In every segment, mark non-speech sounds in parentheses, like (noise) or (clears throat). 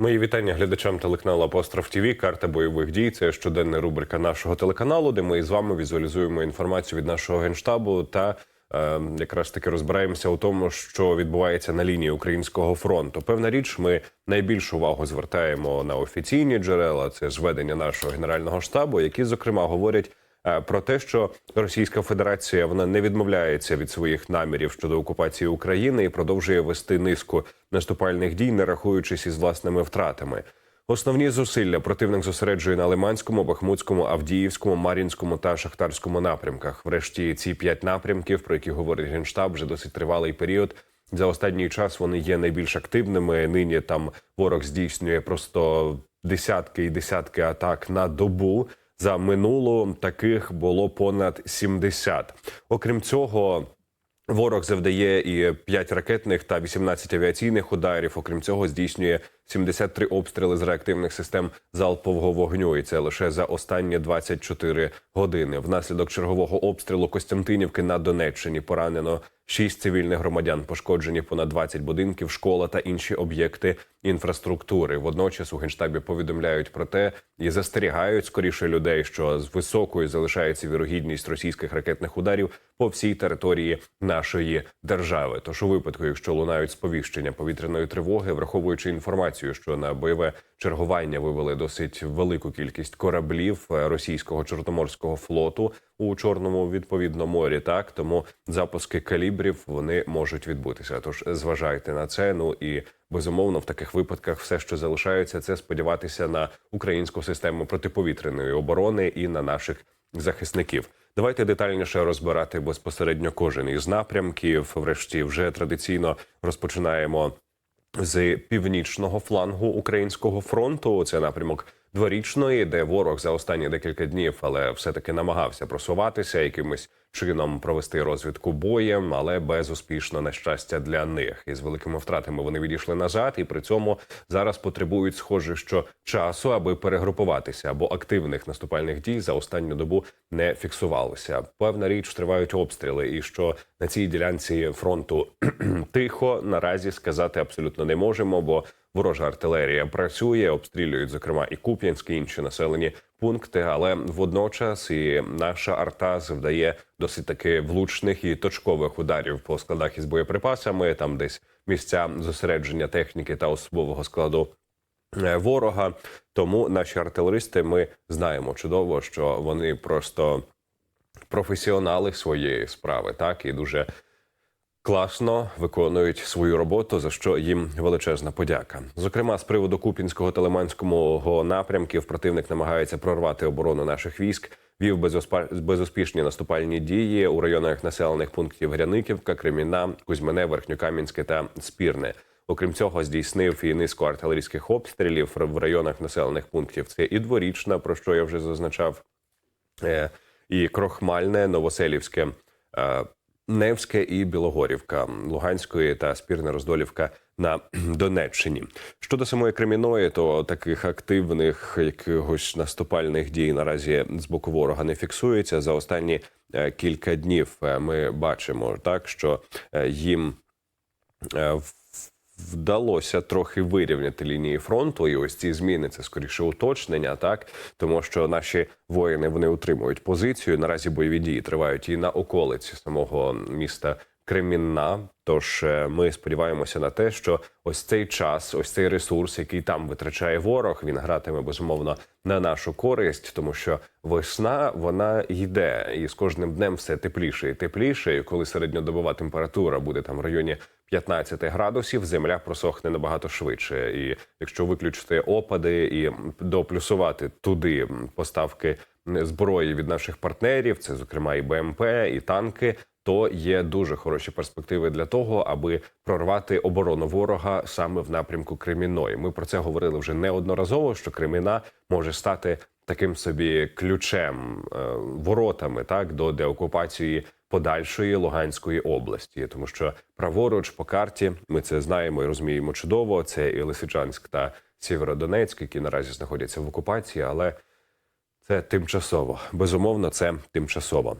Мої вітання глядачам телеканалу Апостроф ТВ. Карта бойових дій. Це щоденна рубрика нашого телеканалу, де ми з вами візуалізуємо інформацію від нашого генштабу та е, якраз таки розбираємося у тому, що відбувається на лінії українського фронту. Певна річ, ми найбільшу увагу звертаємо на офіційні джерела. Це зведення нашого генерального штабу, які зокрема говорять. Е, Про те, що Російська Федерація вона не відмовляється від своїх намірів щодо окупації України і продовжує вести низку наступальних дій, не рахуючись із власними втратами. Основні зусилля противник зосереджує на Лиманському, Бахмутському, Авдіївському, Мар'їнському та Шахтарському напрямках. Врешті ці п'ять напрямків, про які говорить генштаб, вже досить тривалий період. За останній час вони є найбільш активними. Нині там ворог здійснює просто десятки і десятки атак на добу. За минулу таких було понад 70. Окрім цього, Ворог завдає і 5 ракетних та 18 авіаційних ударів. Окрім цього, здійснює 73 обстріли з реактивних систем залпового вогню. І це лише за останні 24 години. Внаслідок чергового обстрілу Костянтинівки на Донеччині поранено 6 цивільних громадян, пошкоджені понад 20 будинків, школа та інші об'єкти інфраструктури. Водночас у генштабі повідомляють про те і застерігають скоріше людей, що з високою залишається вірогідність російських ракетних ударів по всій території нашої держави. Тож у випадку, якщо лунають сповіщення повітряної тривоги, враховуючи інформацію, що на бойове чергування вивели досить велику кількість кораблів е, російського чорноморського флоту у чорному відповідно морі. Так тому запуски калібрів вони можуть відбутися. Тож зважайте на це. Ну і безумовно в таких випадках все, що залишається, це сподіватися на українську систему протиповітряної оборони і на наших захисників. Давайте детальніше розбирати безпосередньо кожен із напрямків. Врешті вже традиційно розпочинаємо з північного флангу українського фронту. Це напрямок дворічної, де ворог за останні декілька днів, але все-таки намагався просуватися якимось чином провести розвідку боєм, але безуспішно на щастя для них. І з великими втратами вони відійшли назад, і при цьому зараз потребують, схоже, що часу, аби перегрупуватися, або активних наступальних дій за останню добу не фіксувалося. Певна річ тривають обстріли, і що на цій ділянці фронту (clears throat) тихо наразі сказати абсолютно не можемо, бо ворожа артилерія працює, обстрілюють зокрема і Куп'янськ, і інші населені пункти. Але водночас і наша арта завдає досить таки влучних і точкових ударів по складах із боєприпасами. Там десь місця зосередження техніки та особового складу е, ворога. Тому наші артилеристи ми знаємо чудово, що вони просто професіонали своєї справи, так і дуже класно виконують свою роботу, за що їм величезна подяка. Зокрема, з приводу Купінського та Лиманського напрямків противник намагається прорвати оборону наших військ. Вів безуспішні наступальні дії у районах населених пунктів Гряниківка, Креміна, Кузьмене, Верхньокам'янське та Спірне. Окрім цього, здійснив і низку артилерійських обстрілів в районах населених пунктів. Це і дворічна, про що я вже зазначав, е, і Крохмальне, Новоселівське, е, Невське і Білогорівка, Луганської та Спірне Роздолівка на (clears throat) Донеччині. Щодо самої Креміної, то таких активних якихось наступальних дій наразі з боку ворога не фіксується. За останні е, кілька днів е, ми бачимо так, що е, їм в- вдалося трохи вирівняти лінії фронту, і ось ці зміни це скоріше уточнення, так тому що наші воїни вони утримують позицію. Наразі бойові дії тривають і на околиці самого міста Кремінна. Тож е, ми сподіваємося на те, що ось цей час, ось цей ресурс, який там витрачає ворог, він гратиме безумовно на нашу користь, тому що весна вона йде, і з кожним днем все тепліше і тепліше. І коли середньодобова температура буде там в районі 15 градусів, земля просохне набагато швидше. І якщо виключити опади і доплюсувати туди поставки зброї від наших партнерів, це зокрема і БМП, і танки. То є дуже хороші перспективи для того, аби прорвати оборону ворога саме в напрямку Креміної. Ми про це говорили вже неодноразово. Що Креміна може стати таким собі ключем, е, воротами так до деокупації подальшої Луганської області, тому що праворуч по карті ми це знаємо і розуміємо чудово. Це і Лисичанськ та Сєвєродонецьк, які наразі знаходяться в окупації, але це тимчасово. Безумовно, це тимчасово.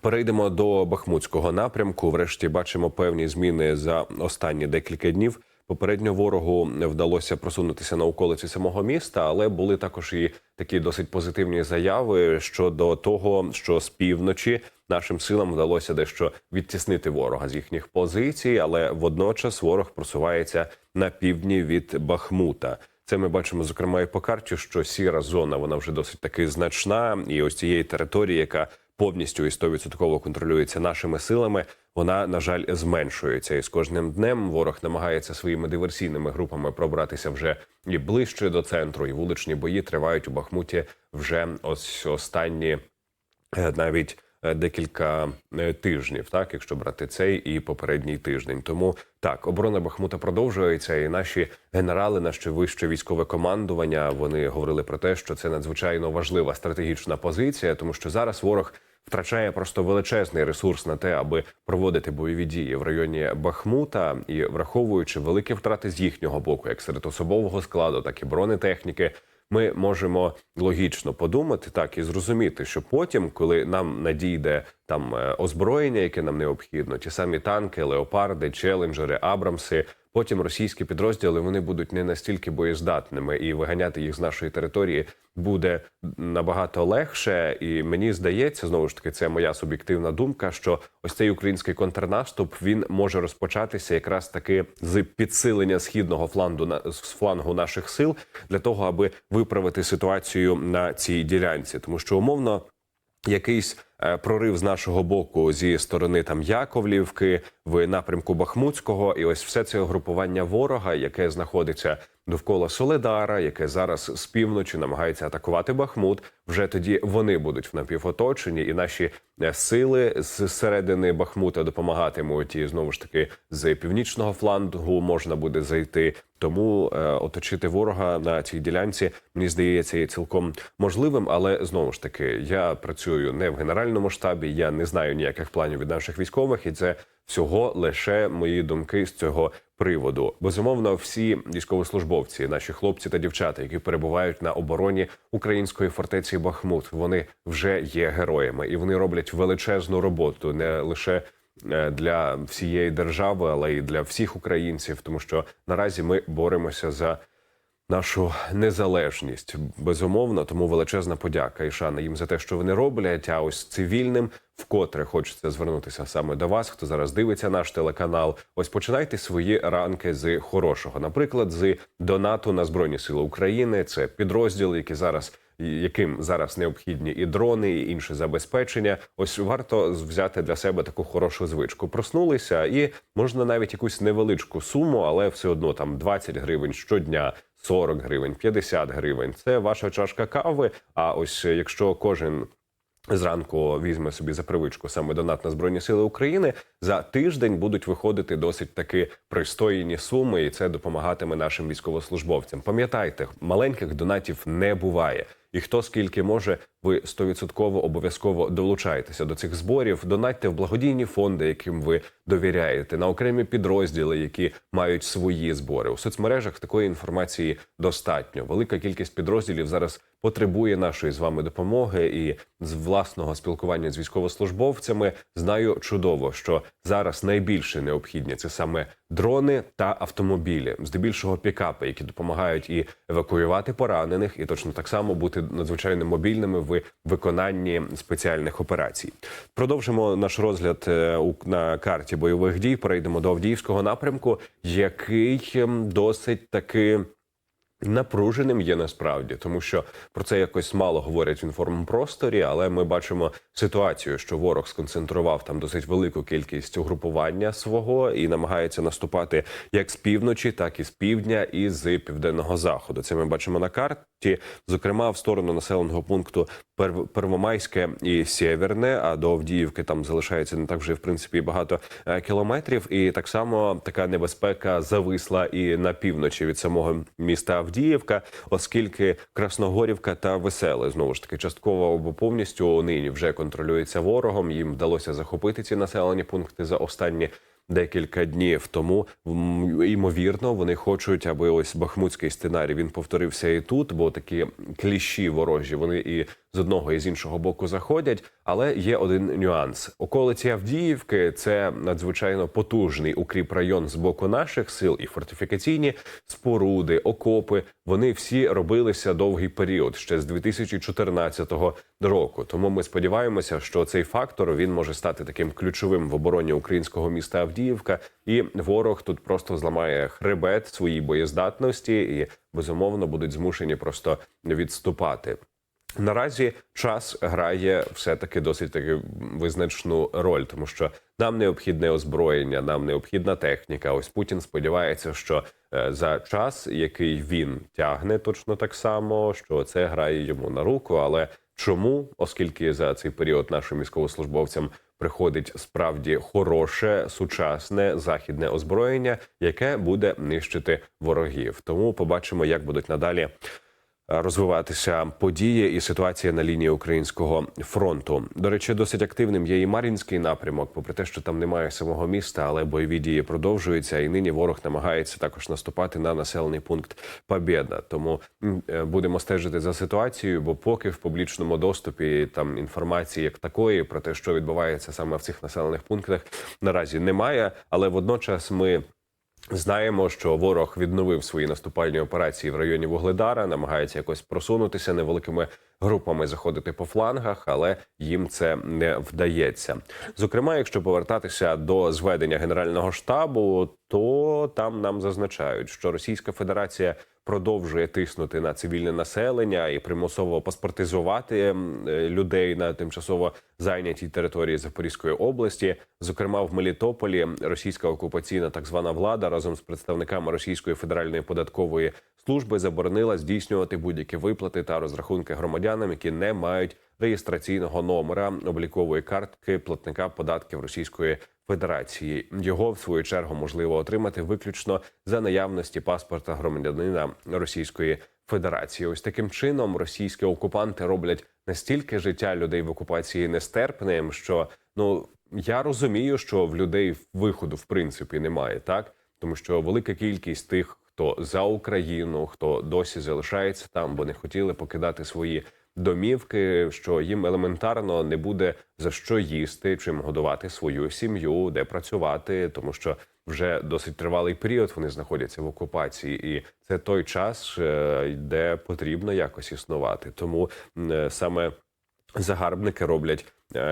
Перейдемо до Бахмутського напрямку. Врешті бачимо певні зміни за останні декілька днів. Попередньо ворогу вдалося просунутися на околиці самого міста, але були також і такі досить позитивні заяви щодо того, що з півночі нашим силам вдалося дещо відтіснити ворога з їхніх позицій, але водночас ворог просувається на півдні від Бахмута. Це ми бачимо зокрема і по карті, що сіра зона вона вже досить таки значна, і ось цієї території, яка повністю і 100% контролюється нашими силами, вона на жаль зменшується. І з кожним днем ворог намагається своїми диверсійними групами пробратися вже і ближче до центру. І вуличні бої тривають у Бахмуті вже ось останні е, навіть е, декілька е, тижнів, так якщо брати цей і попередній тиждень. Тому так, оборона Бахмута продовжується, і наші генерали, наше вище військове командування, вони говорили про те, що це надзвичайно важлива стратегічна позиція, тому що зараз ворог. Втрачає просто величезний ресурс на те, аби проводити бойові дії в районі Бахмута, і враховуючи великі втрати з їхнього боку, як серед особового складу, так і бронетехніки, ми можемо логічно подумати так і зрозуміти, що потім, коли нам надійде там е, озброєння, яке нам необхідно, ті самі танки, леопарди, челенджери, абрамси. Потім російські підрозділи вони будуть не настільки боєздатними, і виганяти їх з нашої території буде набагато легше. І мені здається, знову ж таки, це моя суб'єктивна думка, що ось цей український контрнаступ він може розпочатися якраз таки з підсилення східного флангу на з флангу наших сил для того, аби виправити ситуацію на цій ділянці, тому що умовно якийсь прорив з нашого боку зі сторони там Яковлівки в напрямку Бахмутського, і ось все це угрупування ворога, яке знаходиться довкола Соледара, яке зараз з півночі намагається атакувати Бахмут. Вже тоді вони будуть в напівоточенні, і наші е, сили з середини Бахмута допомагатимуть. І знову ж таки з північного флангу можна буде зайти. Тому е, оточити ворога на цій ділянці мені здається є цілком можливим. Але знову ж таки я працюю не в генеральному штабі. Я не знаю ніяких планів від наших військових, і це всього лише мої думки з цього приводу. Безумовно, всі військовослужбовці, наші хлопці та дівчата, які перебувають на обороні української фортеці Бахмут, вони вже є героями, і вони роблять величезну роботу не лише. е, Для всієї держави, але й для всіх українців, тому що наразі ми боремося за нашу незалежність. Безумовно, тому величезна подяка і шана їм за те, що вони роблять. А ось цивільним вкотре хочеться звернутися саме до вас, хто зараз дивиться наш телеканал. Ось починайте свої ранки з хорошого, наприклад, з донату на збройні сили України. Це підрозділ, який зараз. Яким зараз необхідні і дрони, і інше забезпечення, ось варто взяти для себе таку хорошу звичку. Проснулися, і можна навіть якусь невеличку суму, але все одно там 20 гривень щодня, 40 гривень, 50 гривень. Це ваша чашка кави. А ось якщо кожен зранку візьме собі за привичку саме донат на збройні сили України, за тиждень будуть виходити досить таки пристойні суми, і це допомагатиме нашим військовослужбовцям. Пам'ятайте, маленьких донатів не буває. І хто скільки може, ви стовідсотково обов'язково долучаєтеся до цих зборів. Донатьте в благодійні фонди, яким ви довіряєте, на окремі підрозділи, які мають свої збори у соцмережах. Такої інформації достатньо. Велика кількість підрозділів зараз потребує нашої з вами допомоги і з власного спілкування з військовослужбовцями знаю чудово, що зараз найбільше необхідні це саме дрони та автомобілі, здебільшого пікапи, які допомагають і евакуювати поранених, і точно так само бути надзвичайно мобільними в виконанні спеціальних операцій. Продовжимо наш розгляд е, на карті бойових дій. Перейдемо до Авдіївського напрямку, який досить таки. Напруженим є насправді, тому що про це якось мало говорять в інформпросторі, але ми бачимо ситуацію, що ворог сконцентрував там досить велику кількість угрупування свого і намагається наступати як з півночі, так і з півдня, і з південного заходу. Це ми бачимо на карті, зокрема в сторону населеного пункту Перв- Первомайське і Сєверне. А до Авдіївки там залишається не так вже в принципі багато е, кілометрів. І так само така небезпека зависла і на півночі від самого міста Авдіївка, оскільки Красногорівка та Веселе знову ж таки частково або повністю нині вже контролюється ворогом. Їм вдалося захопити ці населені пункти за останні. Декілька днів тому. Ймовірно вони хочуть, аби ось бахмутський сценарій він повторився і тут, бо такі кліщі ворожі вони і з одного і з іншого боку заходять. Але є один нюанс: околиці Авдіївки це надзвичайно потужний укріп район з боку наших сил і фортифікаційні споруди, окопи. Вони всі робилися довгий період ще з 2014 року. Тому ми сподіваємося, що цей фактор він може стати таким ключовим в обороні українського міста Авдіївка, і ворог тут просто зламає хребет своїй боєздатності, і безумовно будуть змушені просто відступати. Наразі час грає все таки досить таки визначну роль, тому що нам необхідне озброєння, нам необхідна техніка. Ось Путін сподівається, що е, за час, який він тягне, точно так само, що це грає йому на руку. Але чому, оскільки за цей період нашим військовослужбовцям приходить справді хороше сучасне західне озброєння, яке буде нищити ворогів, тому побачимо, як будуть надалі розвиватися події і ситуація на лінії українського фронту. До речі, досить активним є і Мар'їнський напрямок, попри те, що там немає самого міста, але бойові дії продовжуються. І нині ворог намагається також наступати на населений пункт Побєда. Тому е, будемо стежити за ситуацією, бо поки в публічному доступі там інформації як такої про те, що відбувається саме в цих населених пунктах, наразі немає. Але водночас ми. Знаємо, що ворог відновив свої наступальні операції в районі Вугледара, намагається якось просунутися невеликими групами, заходити по флангах, але їм це не вдається. Зокрема, якщо повертатися до зведення генерального штабу, то там нам зазначають, що Російська Федерація продовжує тиснути на цивільне населення і примусово паспортизувати е, людей на тимчасово зайнятій території Запорізької області. Зокрема, в Мелітополі російська окупаційна так звана влада разом з представниками Російської федеральної податкової служби заборонила здійснювати будь-які виплати та розрахунки громадянам, які не мають реєстраційного номера облікової картки платника податків Російської Федерації. Його в свою чергу можливо отримати виключно за наявності паспорта громадянина Російської Федерації. Ось таким чином російські окупанти роблять настільки життя людей в окупації нестерпним, що ну я розумію, що в людей виходу в принципі немає, так тому що велика кількість тих, хто за Україну, хто досі залишається там, бо не хотіли покидати свої домівки, що їм елементарно не буде за що їсти, чим годувати свою сім'ю, де працювати, тому що вже досить тривалий період вони знаходяться в окупації, і це той час, е, де потрібно якось існувати. Тому е, саме загарбники роблять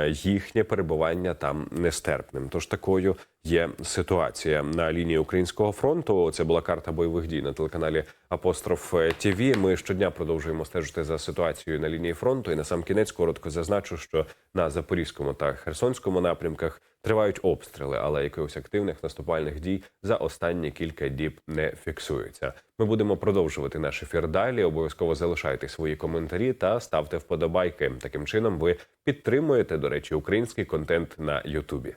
їхнє перебування там нестерпним. Тож такою є ситуація на лінії українського фронту. Це була карта бойових дій на телеканалі Апостроф ТВ. Ми щодня продовжуємо стежити за ситуацією на лінії фронту. І на сам кінець коротко зазначу, що на запорізькому та херсонському напрямках тривають обстріли, але якихось активних наступальних дій за останні кілька діб не фіксується. Ми будемо продовжувати наш ефір далі. Обов'язково залишайте свої коментарі та ставте вподобайки. Таким чином ви підтримуєте, до речі, український контент на Ютубі.